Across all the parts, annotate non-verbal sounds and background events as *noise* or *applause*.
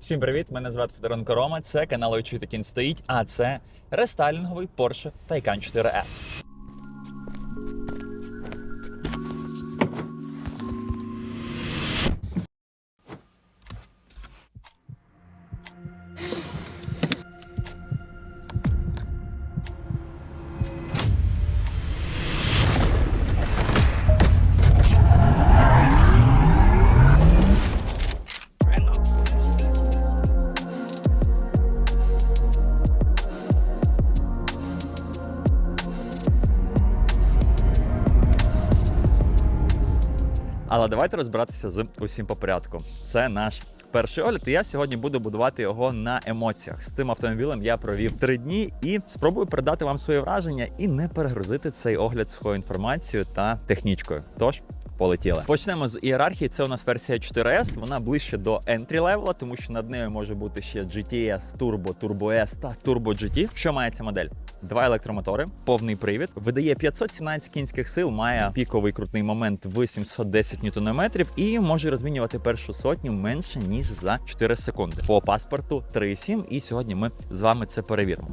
Всім привіт! Мене звати Федоренко Рома. Це канал «Очі кінь стоїть, а це рестайлінговий Porsche Taycan 4S. Давайте розбиратися з усім по порядку. Це наш перший огляд. І я сьогодні буду будувати його на емоціях. З цим автомобілем я провів три дні і спробую передати вам свої враження і не перегрузити цей огляд своєю інформацією та технічкою. Тож. Полетіли. Почнемо з ієрархії. Це у нас версія 4S. Вона ближче до entry левела, тому що над нею може бути ще GTS, Turbo, Turbo S та Turbo GT. Що має ця модель? Два електромотори, повний привід, видає 517 кінських сил, має піковий крутний момент в 710 Нм і може розмінювати першу сотню менше ніж за 4 секунди. По паспорту 3,7 і сьогодні ми з вами це перевіримо.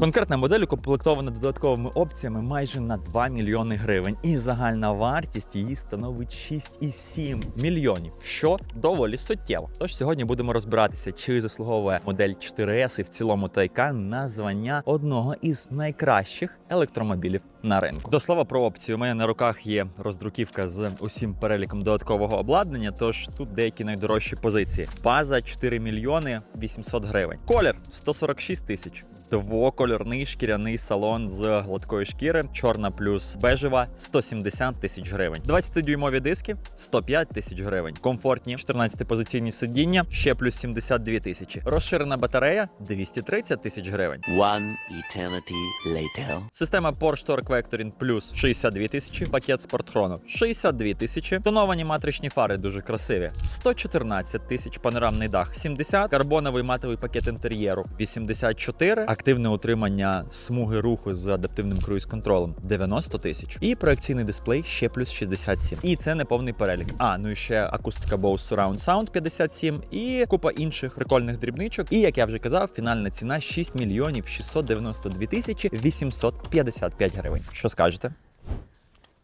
Конкретна модель укомплектована додатковими опціями майже на 2 мільйони гривень, і загальна вартість її становить 6,7 мільйонів, що доволі суттєво. Тож сьогодні будемо розбиратися, чи заслуговує модель 4S і в цілому Тайкан на звання одного із найкращих електромобілів на ринку. До слова про опцію. У мене на руках є роздруківка з усім переліком додаткового обладнання. Тож тут деякі найдорожчі позиції. База 4 мільйони 800 гривень. Колір 146 тисяч. Двокольорний шкіряний салон з гладкої шкіри, чорна плюс бежева 170 тисяч гривень. 20-дюймові диски 105 тисяч гривень. Комфортні 14-позиційні сидіння ще плюс 72 тисячі. Розширена батарея 230 тисяч гривень. One eternity later. Система Porsche Torque Vectoring Plus 62 тисячі, пакет Спортхрону 62 тисячі, тоновані матричні фари дуже красиві, 114 тисяч, панорамний дах 70, карбоновий матовий пакет інтер'єру 84, активне утримання смуги руху з адаптивним круїз-контролем 90 тисяч, і проекційний дисплей ще плюс 67. І це не повний перелік. А, ну і ще акустика Bose Surround Sound 57 і купа інших прикольних дрібничок. І як я вже казав, фінальна ціна 6 мільйонів 692 тисячі 855 гривень. Що скажете?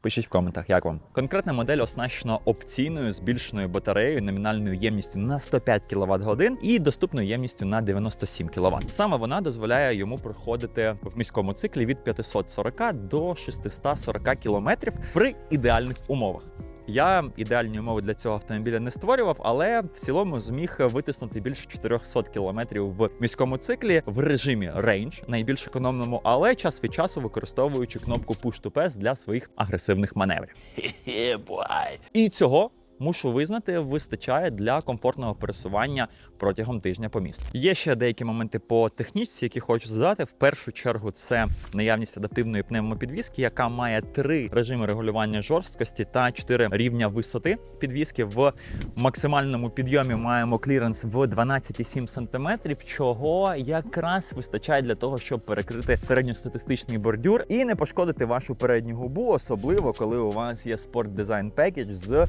Пишіть в коментах, як вам. Конкретна модель оснащена опційною збільшеною батареєю номінальною ємністю на 105 кВт годин і доступною ємністю на 97 кВт. Саме вона дозволяє йому проходити в міському циклі від 540 до 640 км при ідеальних умовах. Я ідеальні умови для цього автомобіля не створював, але в цілому зміг витиснути більше 400 км в міському циклі в режимі Range, найбільш економному, але час від часу використовуючи кнопку Push to Pass для своїх агресивних маневрів. І цього. Мушу визнати, вистачає для комфортного пересування протягом тижня по місту. Є ще деякі моменти по технічці, які хочу задати. В першу чергу це наявність адаптивної пневмопідвіски, яка має три режими регулювання жорсткості та чотири рівня висоти підвіски. В максимальному підйомі маємо кліренс в 12,7 см, чого якраз вистачає для того, щоб перекрити середньостатистичний бордюр і не пошкодити вашу передню губу, особливо коли у вас є спорт дизайн пекідж з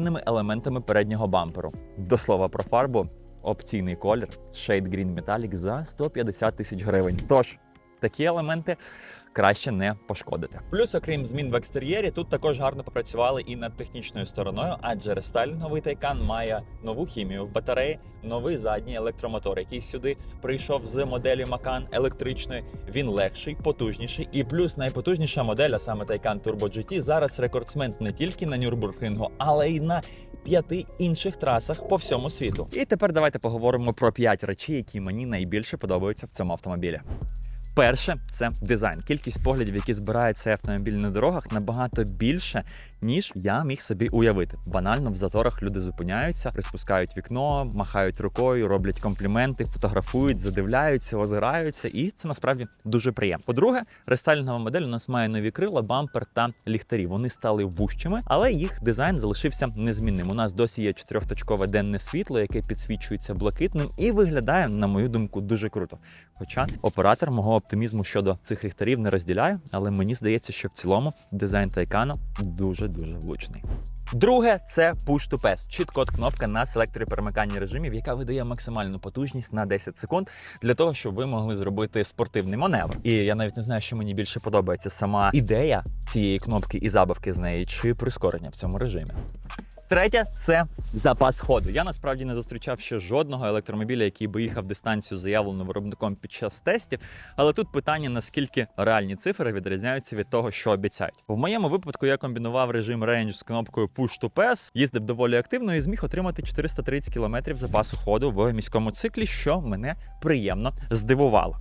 пофарбованими елементами переднього бамперу. До слова про фарбу, опційний колір Shade Green Metallic за 150 тисяч гривень. Тож такі елементи. Краще не пошкодити. Плюс, окрім змін в екстер'єрі, тут також гарно попрацювали і над технічною стороною, адже рестайлінговий Taycan має нову хімію в батареї, новий задній електромотор, який сюди прийшов з моделі Macan електричної. Він легший, потужніший. І плюс найпотужніша модель, а саме Taycan Turbo GT, зараз рекордсмен не тільки на Нюрбургрингу, але й на п'яти інших трасах по всьому світу. І тепер давайте поговоримо про п'ять речей, які мені найбільше подобаються в цьому автомобілі. Перше це дизайн. Кількість поглядів, які збирає цей автомобіль на дорогах, набагато більше, ніж я міг собі уявити. Банально в заторах люди зупиняються, приспускають вікно, махають рукою, роблять компліменти, фотографують, задивляються, озираються, і це насправді дуже приємно. По-друге, рестайлінгова модель у нас має нові крила, бампер та ліхтарі. Вони стали вущими, але їх дизайн залишився незмінним. У нас досі є чотирьохточкове денне світло, яке підсвічується блакитним і виглядає, на мою думку, дуже круто. Хоча оператор мого оптимізму щодо цих ліхтарів не розділяє, але мені здається, що в цілому дизайн Тайкано дуже дуже влучний. Друге це Push to Pass. Чіт-код кнопка на селекторі перемикання режимів, яка видає максимальну потужність на 10 секунд для того, щоб ви могли зробити спортивний маневр. І я навіть не знаю, що мені більше подобається сама ідея цієї кнопки і забавки з неї, чи прискорення в цьому режимі. Третє це запас ходу. Я насправді не зустрічав ще жодного електромобіля, який би їхав дистанцію, заявлену виробником під час тестів. Але тут питання, наскільки реальні цифри відрізняються від того, що обіцяють. В моєму випадку я комбінував режим Range з кнопкою Push to Pass, їздив доволі активно і зміг отримати 430 км запасу ходу в міському циклі, що мене приємно здивувало.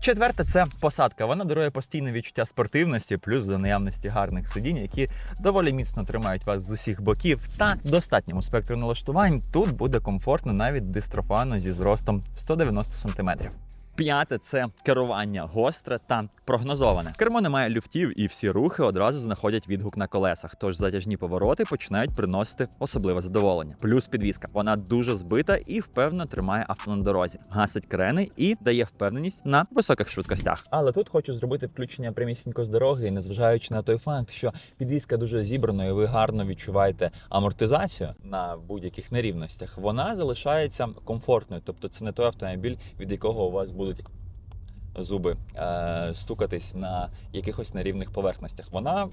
Четверте це посадка. Вона дарує постійне відчуття спортивності, плюс за наявності гарних сидінь, які доволі міцно тримають вас з усіх боків та достатньому спектру налаштувань. Тут буде комфортно навіть дистрофану зі зростом 190 см. П'яте це керування гостре та прогнозоване. Кермо не має люфтів, і всі рухи одразу знаходять відгук на колесах. Тож затяжні повороти починають приносити особливе задоволення. Плюс підвізка. Вона дуже збита і впевнено тримає авто на дорозі, гасить крени і дає впевненість на високих швидкостях. Але тут хочу зробити включення прямісінько з дороги, незважаючи на той факт, що підвізка дуже зібрана, і ви гарно відчуваєте амортизацію на будь-яких нерівностях. Вона залишається комфортною, тобто це не той автомобіль, від якого у вас будуть зуби е, стукатись на якихось нерівних поверхностях. Вона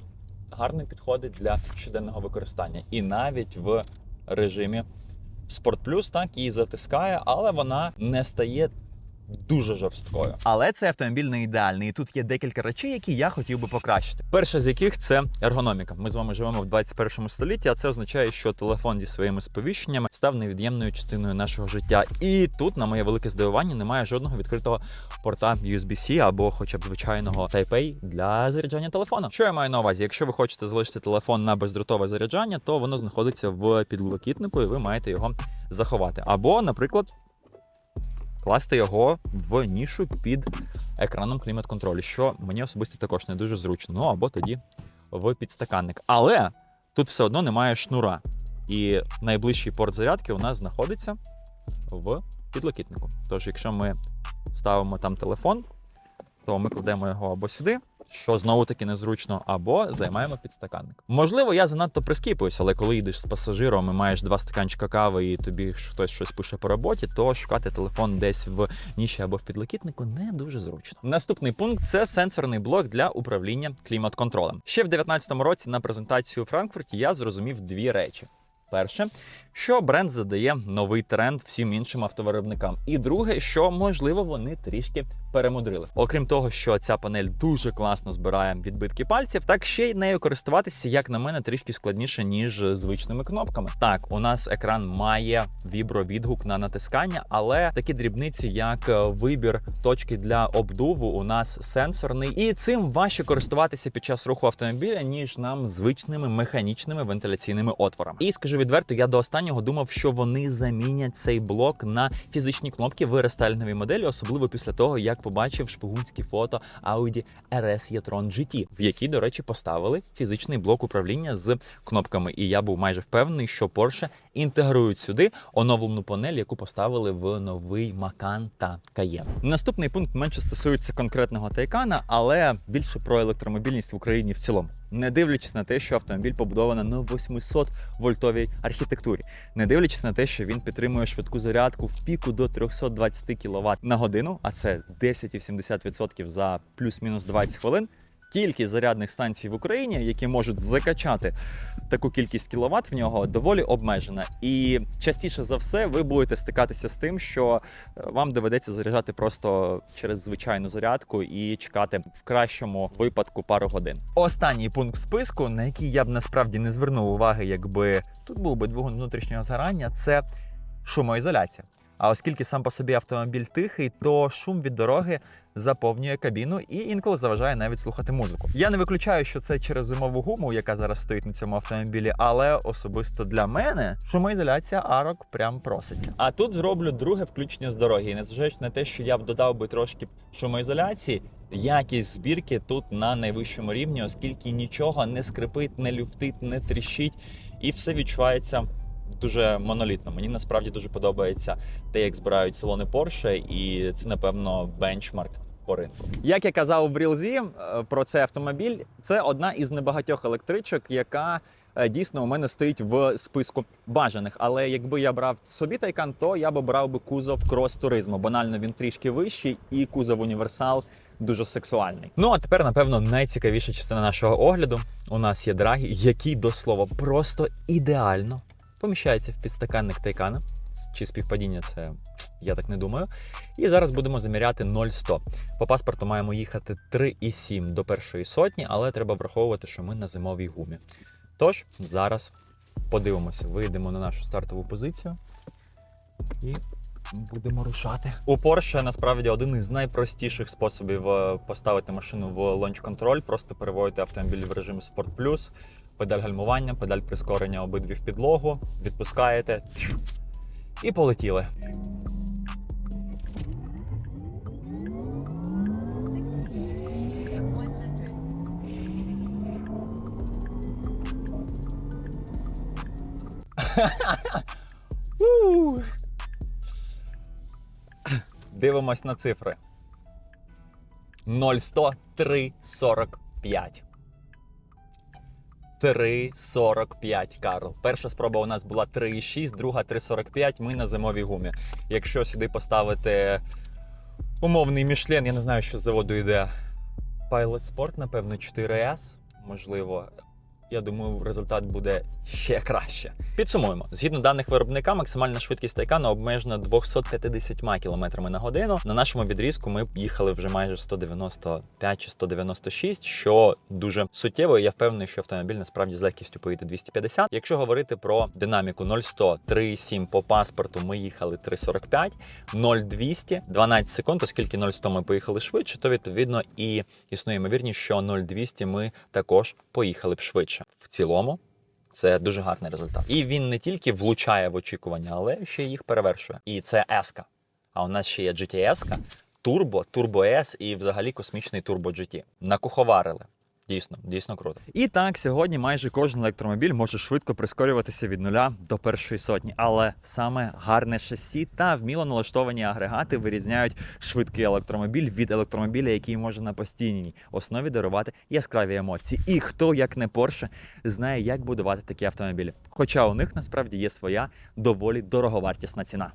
гарно підходить для щоденного використання, і навіть в режимі Sport Plus так її затискає, але вона не стає. Дуже жорсткою, але цей автомобіль не ідеальний. І тут є декілька речей, які я хотів би покращити. Перша з яких це ергономіка. Ми з вами живемо в 21 столітті, а це означає, що телефон зі своїми сповіщеннями став невід'ємною частиною нашого життя. І тут, на моє велике здивування, немає жодного відкритого порта USB-C або хоча б звичайного Type-A для заряджання телефона. Що я маю на увазі? Якщо ви хочете залишити телефон на бездротове заряджання, то воно знаходиться в підлокітнику, і ви маєте його заховати. Або, наприклад, класти його в нішу під екраном клімат-контролю, що мені особисто також не дуже зручно. Ну або тоді в підстаканник. Але тут все одно немає шнура. І найближчий порт зарядки у нас знаходиться в підлокітнику. Тож, якщо ми ставимо там телефон, то ми кладемо його або сюди, що знову таки незручно, або займаємо підстаканник. Можливо, я занадто прискіпуюсь, але коли йдеш з пасажиром і маєш два стаканчика кави, і тобі хтось щось пише по роботі, то шукати телефон десь в ніші або в підлокітнику не дуже зручно. Наступний пункт це сенсорний блок для управління клімат-контролем. Ще в 2019 році на презентацію у Франкфурті я зрозумів дві речі. Перше, що бренд задає новий тренд всім іншим автовиробникам. І друге, що можливо вони трішки перемудрили. Окрім того, що ця панель дуже класно збирає відбитки пальців, так ще й нею користуватися, як на мене, трішки складніше ніж звичними кнопками. Так, у нас екран має вібровідгук на натискання, але такі дрібниці, як е, вибір точки для обдуву, у нас сенсорний, і цим важче користуватися під час руху автомобіля, ніж нам звичними механічними вентиляційними отворами. І скажу відверто, я до останнього думав, що вони замінять цей блок на фізичні кнопки в рестайлінговій моделі, особливо після того, як побачив шпигунські фото Audi RS e-tron GT, в якій, до речі, поставили фізичний блок управління з кнопками. І я був майже впевнений, що Porsche інтегрують сюди оновлену панель, яку поставили в новий Macan та Cayenne. Наступний пункт менше стосується конкретного Тайкана, але більше про електромобільність в Україні в цілому. Не дивлячись на те, що автомобіль побудовано на 800 вольтовій архітектурі, не дивлячись на те, що він підтримує швидку зарядку в піку до 320 кВт на годину, а це 10,70% за плюс-мінус 20 хвилин. Кількість зарядних станцій в Україні, які можуть закачати таку кількість кіловат в нього, доволі обмежена. І частіше за все ви будете стикатися з тим, що е, вам доведеться заряджати просто через звичайну зарядку і чекати в кращому випадку пару годин. Останній пункт списку, на який я б насправді не звернув уваги, якби тут був би двигун внутрішнього згорання, це шумоізоляція. А оскільки сам по собі автомобіль тихий, то шум від дороги заповнює кабіну і інколи заважає навіть слухати музику. Я не виключаю, що це через зимову гуму, яка зараз стоїть на цьому автомобілі, але особисто для мене шумоізоляція арок прям проситься. А тут зроблю друге включення з дороги. І незважаючи на те, що я б додав би трошки шумоізоляції, якість збірки тут на найвищому рівні, оскільки нічого не скрипить, не люфтить, не тріщить, і все відчувається дуже монолітно. Мені насправді дуже подобається те, як збирають салони Porsche, і це, напевно, бенчмарк по ринку. Як я казав в Рілзі е, про цей автомобіль, це одна із небагатьох електричок, яка е, дійсно у мене стоїть в списку бажаних. Але якби я брав собі тайкан, то я би брав би кузов крос туризму. Банально він трішки вищий, і кузов універсал дуже сексуальний. Ну а тепер, напевно, найцікавіша частина нашого огляду. У нас є драгі, який до слова просто ідеально поміщається в підстаканник тайкана. Чи співпадіння це я так не думаю. І зараз будемо заміряти 0,100. По паспорту маємо їхати 3,7 до першої сотні, але треба враховувати, що ми на зимовій гумі. Тож зараз подивимося, вийдемо на нашу стартову позицію і будемо рушати. У Porsche насправді один із найпростіших способів е, поставити машину в лонч контроль. Просто переводити автомобіль в режим Sport Plus, педаль гальмування, педаль прискорення обидві в підлогу, відпускаєте і полетіли. *laughs* Дивимось на цифри. 0100 345. 3,45, Карл. Перша спроба у нас була 3,6, друга 3,45. Ми на зимовій гумі. Якщо сюди поставити умовний Мішлен, я не знаю, що з заводу йде. Pilot Sport, напевно, 4S, можливо. Я думаю, результат буде ще краще. Підсумуємо: згідно даних виробника, максимальна швидкість Тайкана обмежена 250 км на годину. На нашому відрізку ми їхали вже майже 195 чи 196, що дуже суттєво. Я впевнений, що автомобіль насправді з легкістю поїде 250. Якщо говорити про динаміку 0100, 3,7 по паспорту, ми їхали 3,45, 0,200, 12 секунд, оскільки 0,100 ми поїхали швидше, то відповідно і існує ймовірність, що 0,200 ми також поїхали б швидше. В цілому це дуже гарний результат. І він не тільки влучає в очікування, але ще їх перевершує. І це S. А у нас ще є GTS, Turbo, Turbo S і взагалі космічний Turbo GT. Накуховарили. Дійсно, дійсно круто. І так, сьогодні майже кожен електромобіль може швидко прискорюватися від нуля до першої сотні. Але саме гарне шасі та вміло налаштовані агрегати вирізняють швидкий електромобіль від електромобіля, який може на постійній основі дарувати яскраві емоції. І хто, як не Porsche, знає, як будувати такі автомобілі. Хоча у них насправді є своя доволі дороговартісна ціна.